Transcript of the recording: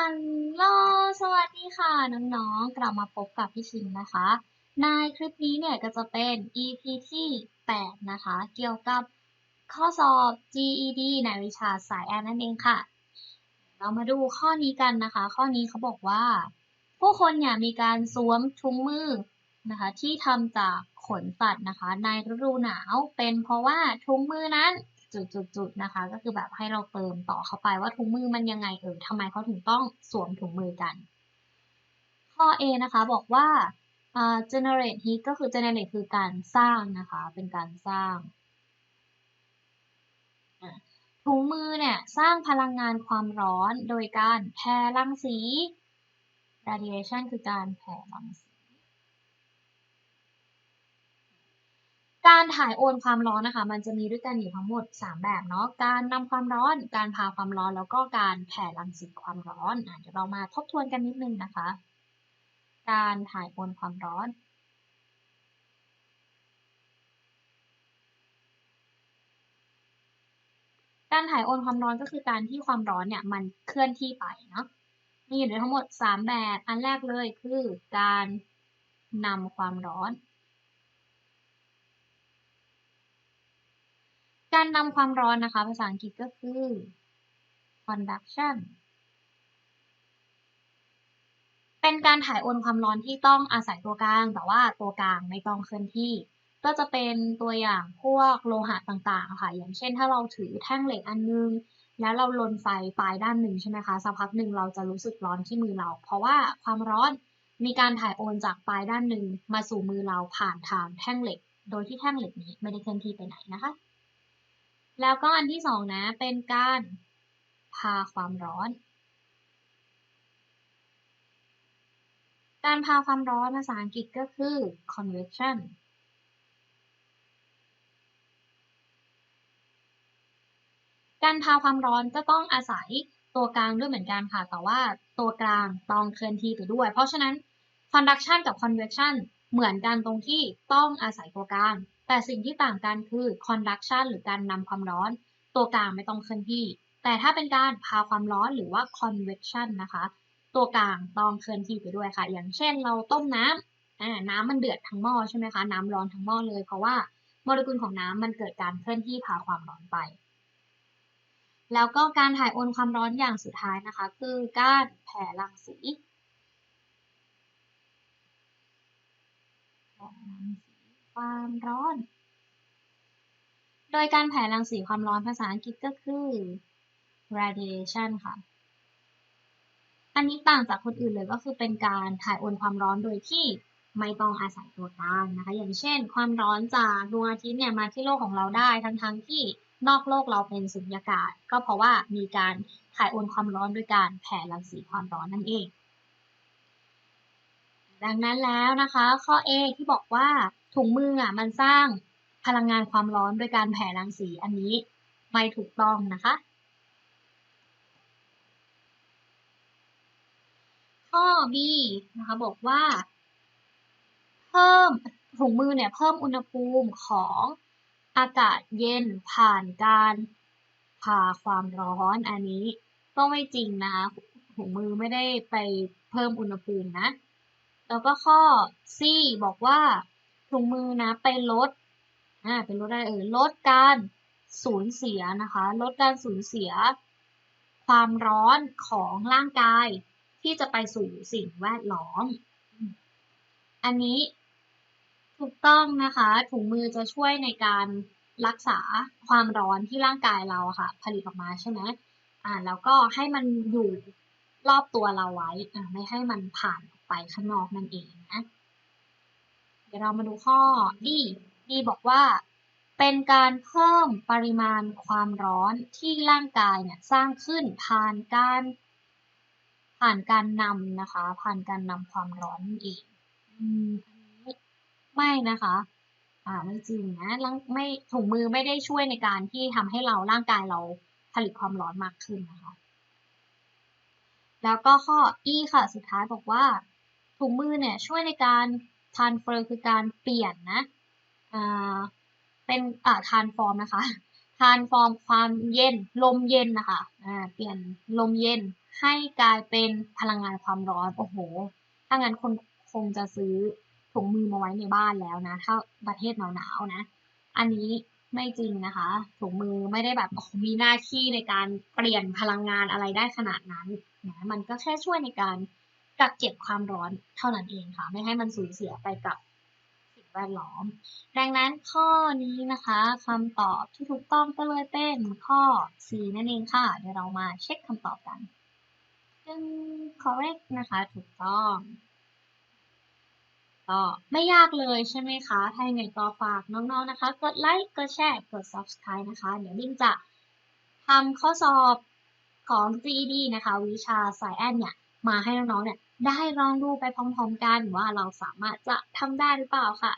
ฮัลโหล สวัสดีค่ะ น้องๆ กลับมาพบกับพี่ชิงนะคะ ในคลิปนี้เนี่ยก็จะเป็น EP ที่ 8 นะคะ เกี่ยวกับข้อสอบ GED ในวิชาสายแอนนั่นเองค่ะ เรามาดูข้อนี้กันนะคะ ข้อนี้เขาบอกว่า ผู้คนเนี่ยมีการสวมถุงมือนะคะ ที่ทำจากขนสัตว์นะคะ ในฤดูหนาวเป็นเพราะว่าถุงมือนั้น จุดๆๆนะคะ ก็คือแบบให้เราเติมต่อเข้าไปว่าถุงมือมันยังไงเออทำไมเขาถึงต้องสวมถุงมือกัน ข้อ A นะคะบอกว่า uh, generate heat ก็คือ generate คือการสร้างนะคะ เป็นการสร้างถุงมือเนี่ยสร้างพลังงานความร้อนโดยการแผ่รังสี radiation คือการแผ่รังสี การถ่ายโอนความร้อนนะคะ มันจะมีด้วยกันอยู่ทั้งหมด 3 แบบเนาะ การนำความร้อน การพาความร้อน แล้วก็การแผ่รังสีความร้อนอเดี๋ยวเรามาทบทวนกันนิดนึงนะคะ การถ่ายโอนความร้อนการถ่ายโอนความร้อนก็คือการที่ความร้อนเนี่ยมันเคลื่อนที่ไปเนาะ มีอยู่ทั้งหมด 3 แบบ อันแรกเลยคือการนำความร้อน การนำความร้อนนะคะ ภาษาอังกฤษก็คือ conduction เป็นการถ่ายโอนความร้อนที่ต้องอาศัยตัวกลาง แต่ว่าตัวกลางไม่ต้องเคลื่อนที่ ก็จะเป็นตัวอย่างพวกโลหะต่างๆค่ะ อย่างเช่นถ้าเราถือแท่งเหล็กอันนึง แล้วเราลนไฟปลายด้านหนึ่งใช่ไหมคะ สักพักหนึ่งเราจะรู้สึกร้อนที่มือเรา เพราะว่าความร้อนมีการถ่ายโอนจากปลายด้านหนึ่งมาสู่มือเราผ่านทางแท่งเหล็ก โดยที่แท่งเหล็กนี้ไม่ได้เคลื่อนที่ไปไหนนะคะ แล้วก็อันที่สองนะเป็นการพาความร้อน การพาความร้อนภาษาอังกฤษก็คือ convection การพาความร้อนก็ต้องอาศัยตัวกลางด้วยเหมือนกันค่ะ แต่ว่าตัวกลางต้องเคลื่อนที่ไปด้วย เพราะฉะนั้น conduction กับ convection เหมือนกันตรงที่ต้องอาศัยตัวกลาง แต่สิ่งที่ต่างกันคือ conduction หรือการนำความร้อน ตัวกลางไม่ต้องเคลื่อนที่ แต่ถ้าเป็นการพาความร้อนหรือว่า convection นะคะ ตัวกลางต้องเคลื่อนที่ไปด้วยค่ะ อย่างเช่นเราต้มน้ำน้ำมันเดือดทั้งหม้อใช่ไหมคะ น้ำร้อนทั้งหม้อเลย เพราะว่าโมเลกุลของน้ำมันเกิดการเคลื่อนที่พาความร้อนไป แล้วก็การถ่ายโอนความร้อนอย่างสุดท้ายนะคะ คือการแผ่รังสีแผ่รังสี ความร้อน โดยการแผ่รังสีความร้อนภาษาอังกฤษก็คือ radiation ค่ะ อันนี้ต่างจากคนอื่นเลยก็คือเป็นการถ่ายโอนความร้อนโดยที่ไม่ต้องอาศัยตัวกลางนะคะ อย่างเช่น ความร้อนจากดวงอาทิตย์เนี่ยมาที่โลกของเราได้ทั้งๆทที่นอกโลกเราเป็นสุญญากาศ ก็เพราะว่ามีการถ่ายโอนความร้อนโดยการแผ่รังสีความร้อนนั่นเอง ดังนั้นแล้วนะคะ ข้อ A ที่บอกว่า ถุงมืออะมันสร้างพลังงานความร้อนโดยการแผ่รังสีอันนี้ไม่ถูกต้องนะคะ ข้อ B นะคะบอกว่า เพิ่มถุงมือเนี่ยเพิ่มอุณหภูมิของอากาศเย็นผ่านการพาความร้อนอันนี้ก็ไม่จริงนะคะถุงมือไม่ได้ไปเพิ่มอุณหภูมินะ แล้วก็ข้อ C บอกว่า ถุงมือนะไปลดอ่าเป็นลดอะไรเอ่ยลดการสูญเสียนะคะ ลดการสูญเสีย ความร้อนของร่างกายที่จะไปสู่สิ่งแวดล้อม อันนี้ถูกต้องนะคะ ถุงมือจะช่วยในการรักษาความร้อนที่ร่างกายเราค่ะ ผลิตออกมาใช่ไหมอ่าแล้วก็ให้มันอยู่รอบตัวเราไว้อ่าไม่ให้มันผ่านออกไปข้างนอกนั่นเองนะ ดี๋ยวเรามาดูข้อ D D บอกว่า เป็นการเพิ่มปริมาณความร้อนที่ร่างกายเนี่ยสร้างขึ้นผ่านการผ่านการนำนะคะ ผ่านการนำความร้อนนั่นเองอืมไม่นะคะ อ่าไม่จริงนะไม่ถุงมือไม่ได้ช่วยในการที่ทำให้เราร่างกายเราผลิตความร้อนมากขึ้นนะคะ แล้วก็ข้อ E ค่ะ สุดท้ายบอกว่า ถุงมือเนี่ยช่วยในการ transfer คือการเปลี่ยนนะอ่าเป็นอ่า transform นะคะ transform ความเย็นลมเย็นนะคะอ่าเปลี่ยนลมเย็นให้กลายเป็นพลังงานความร้อนโอ้โห ถ้างั้นคนคงจะซื้อถุงมือมาไว้ในบ้านแล้วนะ ถ้าประเทศหนาวๆนะ อันนี้ไม่จริงนะคะถุงมือไม่ได้แบบมีหน้าที่ในการเปลี่ยนพลังงานอะไรได้ขนาดนั้นนะมันก็แค่ช่วยในการ กักเก็บความร้อนเท่านั้นเองค่ะ ไม่ให้มันสูญเสียไปกับสิ่งแวดล้อม ดังนั้นข้อนี้นะคะคำตอบที่ถูกต้องก็เลยเป็นข้อ C นั่นเองค่ะ เดี๋ยวเรามาเช็คคำตอบกันซึ่ง correct นะคะถูกต้องก็ไม่ยากเลยใช่ไหมคะ ถ้าอย่างไรก็ฝากน้องๆนะคะ กดไลค์ กดแชร์ กด subscribe นะคะ เดี๋ยวลิงจะทำข้อสอบของ GED นะคะ วิชาสายแอนเนี่ย มาให้น้องๆเนี่ยได้ลองดูไปพร้อมๆกันว่าเราสามารถจะทำได้หรือเปล่าค่ะ